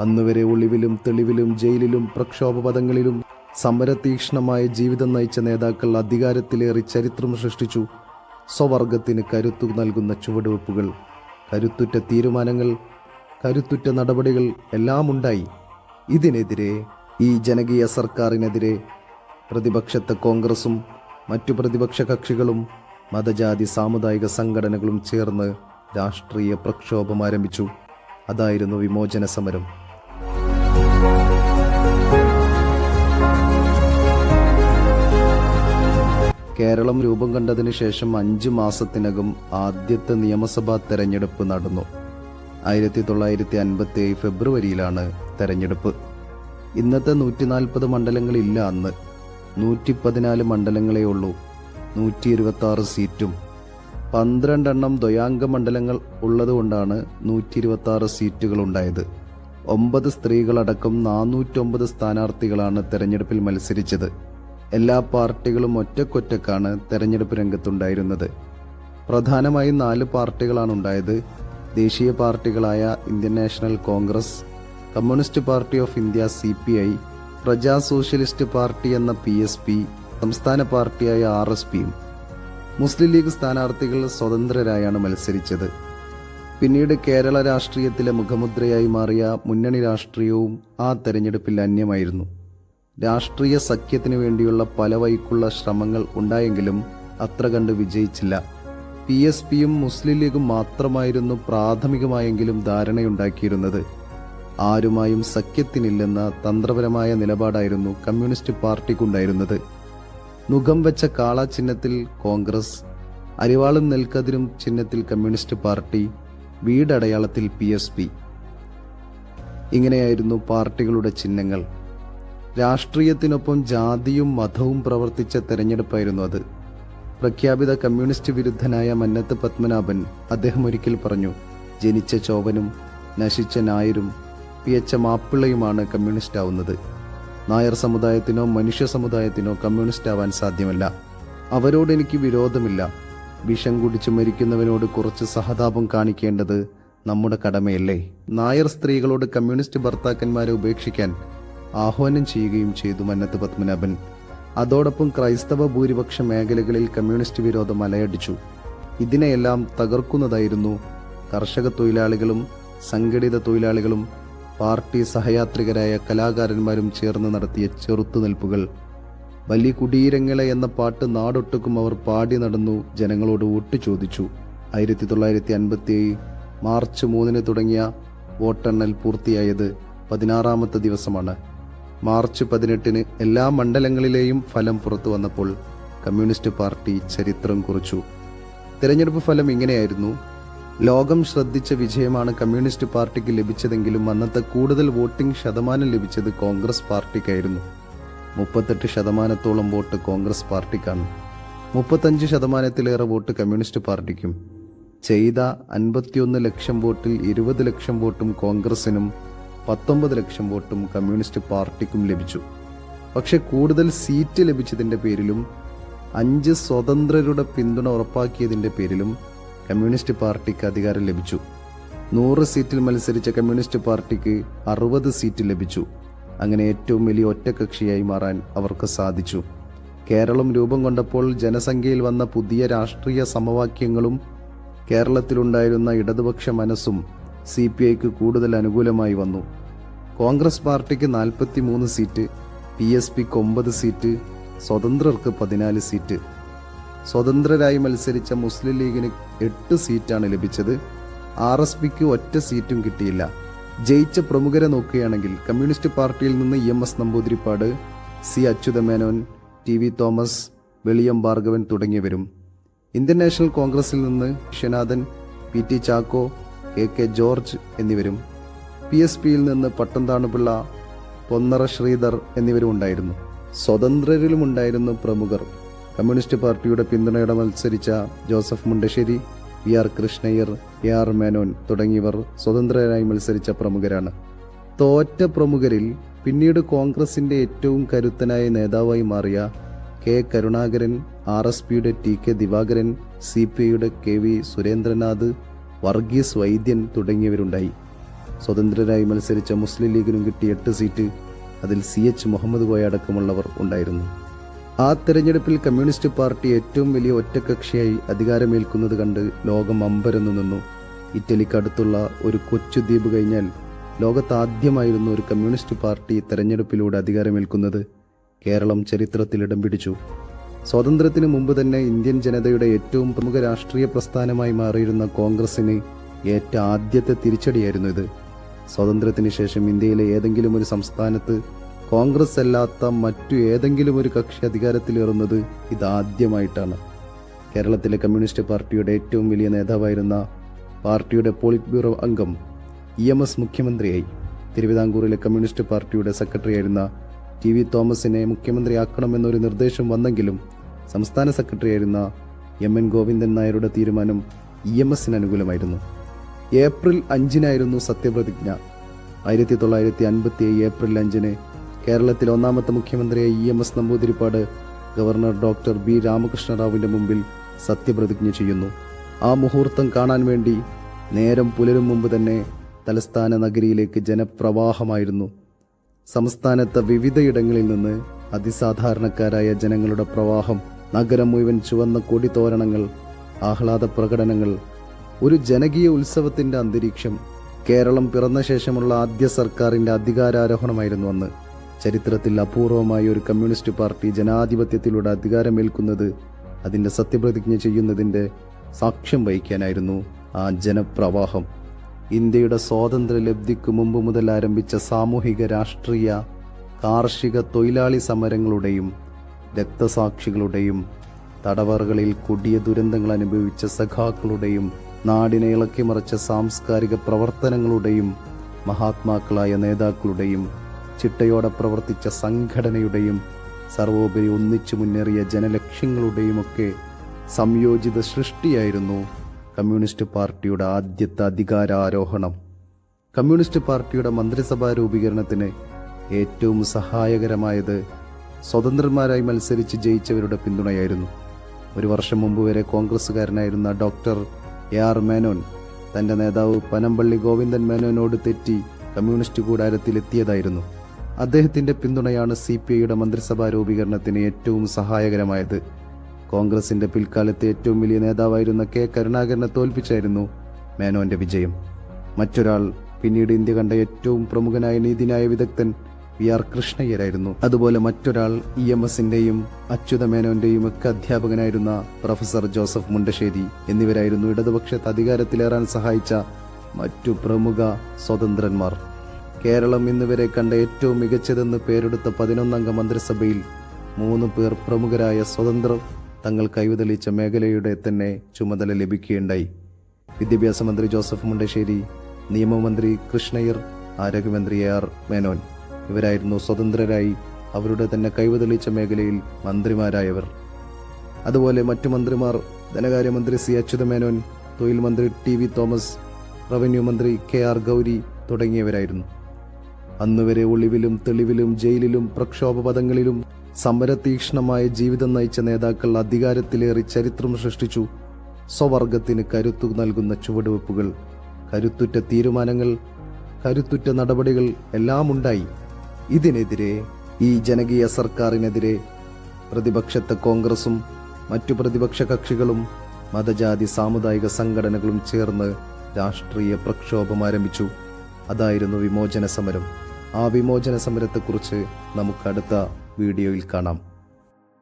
അന്നുവരെ ഒളിവിലും തെളിവിലും ജയിലിലും പ്രക്ഷോഭപഥങ്ങളിലും സമരതീക്ഷ്ണമായ ജീവിതം നയിച്ച നേതാക്കൾ അധികാരത്തിലേറി ചരിത്രം സൃഷ്ടിച്ചു. സ്വവർഗത്തിന് കരുത്തു നൽകുന്ന ചുവടുവെപ്പുകൾ കരുത്തുറ്റ തീരുമാനങ്ങൾ കരുത്തുറ്റ നടപടികൾ എല്ലാം ഉണ്ടായി ഇതിനെതിരെ ഈ ജനകീയ സർക്കാരിനെതിരെ പ്രതിപക്ഷത്തെ കോൺഗ്രസും മറ്റു പ്രതിപക്ഷ കക്ഷികളും മതജാതി സാമുദായിക സംഘടനകളും ചേർന്ന് രാഷ്ട്രീയ പ്രക്ഷോഭം ആരംഭിച്ചു. അതായിരുന്നു വിമോചന സമരം. കേരളം രൂപം കണ്ടതിന് ശേഷം അഞ്ച് മാസത്തിനകം ആദ്യത്തെ നിയമസഭാ തെരഞ്ഞെടുപ്പ് നടന്നു. ആയിരത്തി തൊള്ളായിരത്തി അൻപത്തി ഏഴ് ഫെബ്രുവരിയിലാണ് തെരഞ്ഞെടുപ്പ്. ഇന്നത്തെ നൂറ്റി നാൽപ്പത് മണ്ഡലങ്ങളില്ല അന്ന്. നൂറ്റി പതിനാല് മണ്ഡലങ്ങളേ ഉള്ളൂ. നൂറ്റി ഇരുപത്തി ആറ് സീറ്റും. പന്ത്രണ്ടെണ്ണം ദ്വയാംഗ മണ്ഡലങ്ങൾ ഉള്ളതുകൊണ്ടാണ് നൂറ്റി ഇരുപത്തി ആറ് സീറ്റുകൾ ഉണ്ടായത് ഒമ്പത് സ്ത്രീകളടക്കം നാനൂറ്റൊമ്പത് സ്ഥാനാർത്ഥികളാണ് തെരഞ്ഞെടുപ്പിൽ മത്സരിച്ചത്. എല്ലാ പാർട്ടികളും ഒറ്റക്കൊറ്റക്കാണ് തെരഞ്ഞെടുപ്പ് രംഗത്തുണ്ടായിരുന്നത്. പ്രധാനമായും നാല് പാർട്ടികളാണ് ഉണ്ടായത്. ദേശീയ പാർട്ടികളായ Indian National Congress Communist Party of India C P I Praja Socialist Party എന്ന പി എസ് പി സംസ്ഥാന പാർട്ടിയായ ആർ എസ് പിയും. മുസ്ലിം ലീഗ് സ്ഥാനാർത്ഥികൾ സ്വതന്ത്രരായാണ് മത്സരിച്ചത്. പിന്നീട് കേരള രാഷ്ട്രീയത്തിലെ മുഖമുദ്രയായി മാറിയ മുന്നണി രാഷ്ട്രീയവും ആ തെരഞ്ഞെടുപ്പിൽ അന്യമായിരുന്നു. രാഷ്ട്രീയ സഖ്യത്തിനു വേണ്ടിയുള്ള പല വൈക്കുള്ള ശ്രമങ്ങൾ ഉണ്ടായെങ്കിലും അത്ര കണ്ട് വിജയിച്ചില്ല. പി എസ് പിയും മുസ്ലിം ലീഗും മാത്രമായിരുന്നു പ്രാഥമികമായെങ്കിലും ധാരണയുണ്ടാക്കിയിരുന്നത്. ആരുമായും സഖ്യത്തിനില്ലെന്ന തന്ത്രപരമായ നിലപാടായിരുന്നു കമ്മ്യൂണിസ്റ്റ് പാർട്ടിക്കുണ്ടായിരുന്നത്. മുഖം വെച്ച കാള ചിഹ്നത്തിൽ കോൺഗ്രസ് അരിവാളും നെൽക്കതിരും ചിഹ്നത്തിൽ കമ്മ്യൂണിസ്റ്റ് പാർട്ടി വീടടയാളത്തിൽ പി എസ് പി. ഇങ്ങനെയായിരുന്നു പാർട്ടികളുടെ ചിഹ്നങ്ങൾ. രാഷ്ട്രീയത്തിനൊപ്പം ജാതിയും മതവും പ്രവർത്തിച്ച തെരഞ്ഞെടുപ്പായിരുന്നു അത്. പ്രഖ്യാപിത കമ്മ്യൂണിസ്റ്റ് വിരുദ്ധനായ മന്നത്ത് പത്മനാഭൻ അദ്ദേഹം ഒരിക്കൽ പറഞ്ഞു ജനിച്ച ചോവനും നശിച്ച നായരും പിയച്ച മാപ്പിള്ളയുമാണ് കമ്മ്യൂണിസ്റ്റ് ആവുന്നത് നായർ സമുദായത്തിനോ മനുഷ്യ സമുദായത്തിനോ കമ്മ്യൂണിസ്റ്റ് ആവാൻ സാധ്യമല്ല. അവരോട് എനിക്ക് വിരോധമില്ല. വിഷം കുടിച്ച് മരിക്കുന്നവനോട് കുറച്ച് സഹതാപം കാണിക്കേണ്ടത് നമ്മുടെ കടമയല്ലേ? നായർ സ്ത്രീകളോട് കമ്മ്യൂണിസ്റ്റ് ഭർത്താക്കന്മാരെ ഉപേക്ഷിക്കാൻ ആഹ്വാനം ചെയ്യുകയും ചെയ്തു മന്നത്ത് പത്മനാഭൻ. അതോടൊപ്പം ക്രൈസ്തവ ഭൂരിപക്ഷ മേഖലകളിൽ കമ്മ്യൂണിസ്റ്റ് വിരോധം അലയടിച്ചു. ഇതിനെയെല്ലാം തകർക്കുന്നതായിരുന്നു കർഷക തൊഴിലാളികളും സംഘടിത തൊഴിലാളികളും പാർട്ടി സഹയാത്രികരായ കലാകാരന്മാരും ചേർന്ന് നടത്തിയ ചെറുത്തുനിൽപ്പുകൾ. വലിയ കുടീരങ്ങളെ എന്ന പാട്ട് നാടൊട്ടുക്കും അവർ പാടി നടന്നു ജനങ്ങളോട് വോട്ട് ചോദിച്ചു ആയിരത്തി തൊള്ളായിരത്തി അൻപത്തി മാർച്ച് മൂന്നിന് തുടങ്ങിയ വോട്ടെണ്ണൽ പൂർത്തിയായത് പതിനാറാമത്തെ ദിവസമാണ്. മാർച്ച് പതിനെട്ടിന് എല്ലാ മണ്ഡലങ്ങളിലെയും ഫലം പുറത്തു വന്നപ്പോൾ കമ്മ്യൂണിസ്റ്റ് പാർട്ടി ചരിത്രം കുറിച്ചു. തിരഞ്ഞെടുപ്പ് ഫലം ഇങ്ങനെയായിരുന്നു. ലോകം ശ്രദ്ധിച്ച വിജയമാണ് കമ്മ്യൂണിസ്റ്റ് പാർട്ടിക്ക് ലഭിച്ചതെങ്കിലും അന്നത്തെ കൂടുതൽ വോട്ടിംഗ് ശതമാനം ലഭിച്ചത് കോൺഗ്രസ് പാർട്ടിക്കായിരുന്നു. മുപ്പത്തെട്ട് ശതമാനത്തോളം വോട്ട് കോൺഗ്രസ് പാർട്ടിക്കാണ്. മുപ്പത്തഞ്ച് ശതമാനത്തിലേറെ വോട്ട് കമ്മ്യൂണിസ്റ്റ് പാർട്ടിക്കും. ചെയ്ത അൻപത്തിയൊന്ന് ലക്ഷം വോട്ടിൽ ഇരുപത് ലക്ഷം വോട്ടും കോൺഗ്രസിനും പത്തൊമ്പത് ലക്ഷം വോട്ടും കമ്മ്യൂണിസ്റ്റ് പാർട്ടിക്കും ലഭിച്ചു. പക്ഷെ കൂടുതൽ സീറ്റ് ലഭിച്ചതിന്റെ പേരിലും അഞ്ച് സ്വതന്ത്രരുടെ പിന്തുണ ഉറപ്പാക്കിയതിന്റെ പേരിലും കമ്മ്യൂണിസ്റ്റ് പാർട്ടിക്ക് അധികാരം ലഭിച്ചു. നൂറ് സീറ്റിൽ മത്സരിച്ച കമ്മ്യൂണിസ്റ്റ് പാർട്ടിക്ക് അറുപത് സീറ്റ് ലഭിച്ചു. അങ്ങനെ ഏറ്റവും വലിയ ഒറ്റകക്ഷിയായി മാറാൻ അവർക്ക് സാധിച്ചു. കേരളം രൂപം കൊണ്ടപ്പോൾ ജനസംഖ്യയിൽ വന്ന പുതിയ രാഷ്ട്രീയ സമവാക്യങ്ങളും കേരളത്തിലുണ്ടായിരുന്ന ഇടതുപക്ഷ മനസ്സും സി പി ഐക്ക് കൂടുതൽ അനുകൂലമായി വന്നു. കോൺഗ്രസ് പാർട്ടിക്ക് നാൽപ്പത്തി മൂന്ന് സീറ്റ് പി എസ് പിക്ക് ഒമ്പത് സീറ്റ് സ്വതന്ത്രർക്ക് പതിനാല് സീറ്റ്. സ്വതന്ത്രരായി മത്സരിച്ച മുസ്ലിം ലീഗിന് എട്ട് സീറ്റാണ് ലഭിച്ചത്. ആർ എസ് പിക്ക് ഒറ്റ സീറ്റും കിട്ടിയില്ല. ജയിച്ച പ്രമുഖരെ നോക്കുകയാണെങ്കിൽ കമ്മ്യൂണിസ്റ്റ് പാർട്ടിയിൽ നിന്ന് E M S Namboodiripad C Achutha Menon T V Thomas Veliyam Bhargavan തുടങ്ങിയവരും. ഇന്ത്യൻ നാഷണൽ കോൺഗ്രസിൽ നിന്ന് Viswanathan P T Chacko K K George എന്നിവരും. പി എസ് പിയിൽ നിന്ന് പട്ടംതാണുപിള്ള പൊന്നറ ശ്രീധർ എന്നിവരും ഉണ്ടായിരുന്നു സ്വതന്ത്രരിലും ഉണ്ടായിരുന്ന പ്രമുഖർ. കമ്മ്യൂണിസ്റ്റ് പാർട്ടിയുടെ പിന്തുണയോടെ മത്സരിച്ച Joseph Mundassery V R Krishna Iyer A R Menon തുടങ്ങിയവർ സ്വതന്ത്രരായി മത്സരിച്ച പ്രമുഖരാണ്. തോറ്റ പ്രമുഖരിൽ പിന്നീട് കോൺഗ്രസിന്റെ ഏറ്റവും കരുത്തനായ നേതാവായി മാറിയ കെ കരുണാകരൻ ആർ എസ് പിയുടെ T K Divakaran C P ഐയുടെ കെ വി സുരേന്ദ്രനാഥ് വർഗീസ് വൈദ്യൻ തുടങ്ങിയവരുണ്ടായി. സ്വതന്ത്രരായി മത്സരിച്ച മുസ്ലിം ലീഗിനും കിട്ടിയ എട്ട് സീറ്റ് അതിൽ സി എച്ച് മുഹമ്മദ് കോയ അടക്കമുള്ളവർ ഉണ്ടായിരുന്നു. ആ തെരഞ്ഞെടുപ്പിൽ കമ്മ്യൂണിസ്റ്റ് പാർട്ടി ഏറ്റവും വലിയ ഒറ്റകക്ഷിയായി അധികാരമേൽക്കുന്നത് കണ്ട് ലോകം അമ്പരന്നു നിന്നു. ഇറ്റലിക്ക് അടുത്തുള്ള ഒരു കൊച്ചു ദ്വീപ് കഴിഞ്ഞാൽ ലോകത്താദ്യമായിരുന്നു ഒരു കമ്മ്യൂണിസ്റ്റ് പാർട്ടി തെരഞ്ഞെടുപ്പിലൂടെ അധികാരമേൽക്കുന്നത്. കേരളം ചരിത്രത്തിൽ ഇടം പിടിച്ചു. സ്വാതന്ത്ര്യത്തിന് മുമ്പ് തന്നെ ഇന്ത്യൻ ജനതയുടെ ഏറ്റവും പ്രമുഖ രാഷ്ട്രീയ പ്രസ്ഥാനമായി മാറിയിരുന്ന കോൺഗ്രസിന് ഏറ്റ ആദ്യത്തെ തിരിച്ചടിയായിരുന്നു ഇത്. സ്വാതന്ത്ര്യത്തിന് ശേഷം ഇന്ത്യയിലെ ഏതെങ്കിലും ഒരു സംസ്ഥാനത്ത് കോൺഗ്രസ് അല്ലാത്ത മറ്റു ഏതെങ്കിലും ഒരു കക്ഷി അധികാരത്തിലേറുന്നത് ഇതാദ്യമായിട്ടാണ്. കേരളത്തിലെ കമ്മ്യൂണിസ്റ്റ് പാർട്ടിയുടെ ഏറ്റവും വലിയ നേതാവായിരുന്ന പാർട്ടിയുടെ പോളിറ്റ് ബ്യൂറോ അംഗം ഇ എം എസ് മുഖ്യമന്ത്രിയായി. തിരുവിതാംകൂറിലെ കമ്മ്യൂണിസ്റ്റ് പാർട്ടിയുടെ സെക്രട്ടറിയായിരുന്ന ടി വി തോമസിനെ മുഖ്യമന്ത്രിയാക്കണമെന്നൊരു നിർദ്ദേശം വന്നെങ്കിലും സംസ്ഥാന സെക്രട്ടറിയായിരുന്ന എം എൻ ഗോവിന്ദൻ നായരുടെ തീരുമാനം ഇ എം എസിന് അനുകൂലമായിരുന്നു. ഏപ്രിൽ അഞ്ചിനായിരുന്നു സത്യപ്രതിജ്ഞ. ആയിരത്തി തൊള്ളായിരത്തി അൻപത്തി ഏപ്രിൽ അഞ്ചിന് കേരളത്തിലെ ഒന്നാമത്തെ മുഖ്യമന്ത്രിയായി E M S Namboodiripad governor doctor B രാമകൃഷ്ണറാവുവിന്റെ മുമ്പിൽ സത്യപ്രതിജ്ഞ ചെയ്യുന്നു. ആ മുഹൂർത്തം കാണാൻ വേണ്ടി നേരം പുലരും മുമ്പ് തന്നെ തലസ്ഥാന നഗരിയിലേക്ക് ജനപ്രവാഹമായിരുന്നു. സംസ്ഥാനത്തെ വിവിധയിടങ്ങളിൽ നിന്ന് അതിസാധാരണക്കാരായ ജനങ്ങളുടെ പ്രവാഹം നഗരം മുഴുവൻ ചുവന്ന കൊടിത്തോരണങ്ങൾ ആഹ്ലാദ പ്രകടനങ്ങൾ ഒരു ജനകീയ ഉത്സവത്തിന്റെ അന്തരീക്ഷം കേരളം പിറന്ന ശേഷമുള്ള ആദ്യ സർക്കാരിന്റെ അധികാരാരോഹണമായിരുന്നു അന്ന്. ചരിത്രത്തിൽ അപൂർവമായ ഒരു കമ്മ്യൂണിസ്റ്റ് പാർട്ടി ജനാധിപത്യത്തിലൂടെ അധികാരമേൽക്കുന്നത് അതിന്റെ സത്യപ്രതിജ്ഞ ചെയ്യുന്നതിന്റെ സാക്ഷ്യം വഹിക്കാനായിരുന്നു ആ ജനപ്രവാഹം. ഇന്ത്യയുടെ സ്വാതന്ത്ര്യ ലബ്ധിക്ക് മുമ്പ് മുതൽ ആരംഭിച്ച സാമൂഹിക രാഷ്ട്രീയ കാർഷിക തൊഴിലാളി സമരങ്ങളുടെയും രക്തസാക്ഷികളുടെയും തടവറകളിൽ കൊടിയ ദുരന്തങ്ങൾ അനുഭവിച്ച സഖാക്കളുടെയും നാടിനെ ഇളക്കി മറിച്ച സാംസ്കാരിക പ്രവർത്തനങ്ങളുടെയും മഹാത്മാക്കളായ നേതാക്കളുടെയും ചിട്ടയോടെ പ്രവർത്തിച്ച സംഘടനയുടെയും സർവോപരി ഒന്നിച്ചു മുന്നേറിയ ജനലക്ഷ്യങ്ങളുടെയുമൊക്കെ സംയോജിത സൃഷ്ടിയായിരുന്നു കമ്മ്യൂണിസ്റ്റ് പാർട്ടിയുടെ ആദ്യത്തെ അധികാരാരോഹണം. കമ്മ്യൂണിസ്റ്റ് പാർട്ടിയുടെ മന്ത്രിസഭാ രൂപീകരണത്തിന് ഏറ്റവും സഹായകരമായത് സ്വതന്ത്രന്മാരായി മത്സരിച്ച് ജയിച്ചവരുടെ പിന്തുണയായിരുന്നു. ഒരു വർഷം മുമ്പ് വരെ കോൺഗ്രസ്സുകാരനായിരുന്ന ഡോക്ടർ എ ആർ മേനോൻ തന്റെ നേതാവ് പനമ്പള്ളി ഗോവിന്ദൻ മേനോനോട് തെറ്റി കമ്മ്യൂണിസ്റ്റ് കൂടാരത്തിലെത്തിയതായിരുന്നു. അദ്ദേഹത്തിന്റെ പിന്തുണയാണ് സി പി ഐയുടെ മന്ത്രിസഭാ രൂപീകരണത്തിന് ഏറ്റവും സഹായകരമായത്. കോൺഗ്രസിന്റെ പിൽക്കാലത്തെ ഏറ്റവും വലിയ നേതാവായിരുന്ന കെ കരുണാകരനെ തോൽപ്പിച്ചായിരുന്നു മേനോന്റെ വിജയം. മറ്റൊരാൾ പിന്നീട് ഇന്ത്യ കണ്ട ഏറ്റവും പ്രമുഖനായ നീതിന്യായ വിദഗ്ധൻ വി ആർ കൃഷ്ണയ്യരായിരുന്നു. അതുപോലെ മറ്റൊരാൾ ഇ എം എസിന്റെയും അച്യുത മേനോന്റെയും ഒക്കെ അധ്യാപകനായിരുന്ന പ്രൊഫസർ ജോസഫ് മുണ്ടശ്ശേരി എന്നിവരായിരുന്നു ഇടതുപക്ഷത്ത് അധികാരത്തിലേറാൻ സഹായിച്ച മറ്റു പ്രമുഖ സ്വതന്ത്രന്മാർ. കേരളം ഇന്നുവരെ കണ്ട ഏറ്റവും മികച്ചതെന്ന് പേരെടുത്ത പതിനൊന്നംഗ മന്ത്രിസഭയിൽ മൂന്ന് പേർ പ്രമുഖരായ സ്വതന്ത്രർ തങ്ങൾ കൈവതളിച്ച മേഖലയുടെ തന്നെ ചുമതല ലഭിക്കുകയുണ്ടായി. വിദ്യാഭ്യാസ മന്ത്രി ജോസഫ് മുണ്ടശ്ശേരി നിയമമന്ത്രി കൃഷ്ണയ്യർ ആരോഗ്യമന്ത്രി എ ആർ മേനോൻ. ഇവരായിരുന്നു സ്വതന്ത്രരായി അവരുടെ തന്നെ കൈവതെളിച്ച മേഖലയിൽ മന്ത്രിമാരായവർ. അതുപോലെ മറ്റു മന്ത്രിമാർ ധനകാര്യമന്ത്രി സി അച്യുതമേനോൻ തൊഴിൽ മന്ത്രി ടി വി തോമസ് റവന്യൂ മന്ത്രി കെ ആർ ഗൗരി തുടങ്ങിയവരായിരുന്നു. അന്നുവരെ ഒളിവിലും തെളിവിലും ജയിലിലും പ്രക്ഷോഭപഥങ്ങളിലും സമരതീക്ഷ്ണമായ ജീവിതം നയിച്ച നേതാക്കൾ അധികാരത്തിലേറി ചരിത്രം സൃഷ്ടിച്ചു. സ്വവർഗത്തിന് കരുത്തു നൽകുന്ന ചുവടുവെപ്പുകൾ കരുത്തുറ്റ തീരുമാനങ്ങൾ കരുത്തുറ്റ നടപടികൾ എല്ലാം ഉണ്ടായി ഇതിനെതിരെ ഈ ജനകീയ സർക്കാരിനെതിരെ പ്രതിപക്ഷത്തെ കോൺഗ്രസും മറ്റു പ്രതിപക്ഷ കക്ഷികളും മതജാതി സാമുദായിക സംഘടനകളും ചേർന്ന് രാഷ്ട്രീയ പ്രക്ഷോഭം ആരംഭിച്ചു. അതായിരുന്നു വിമോചന സമരം ആ വിമോചന സമരത്തെക്കുറിച്ച് നമുക്ക് അടുത്ത വീഡിയോയിൽ കാണാം.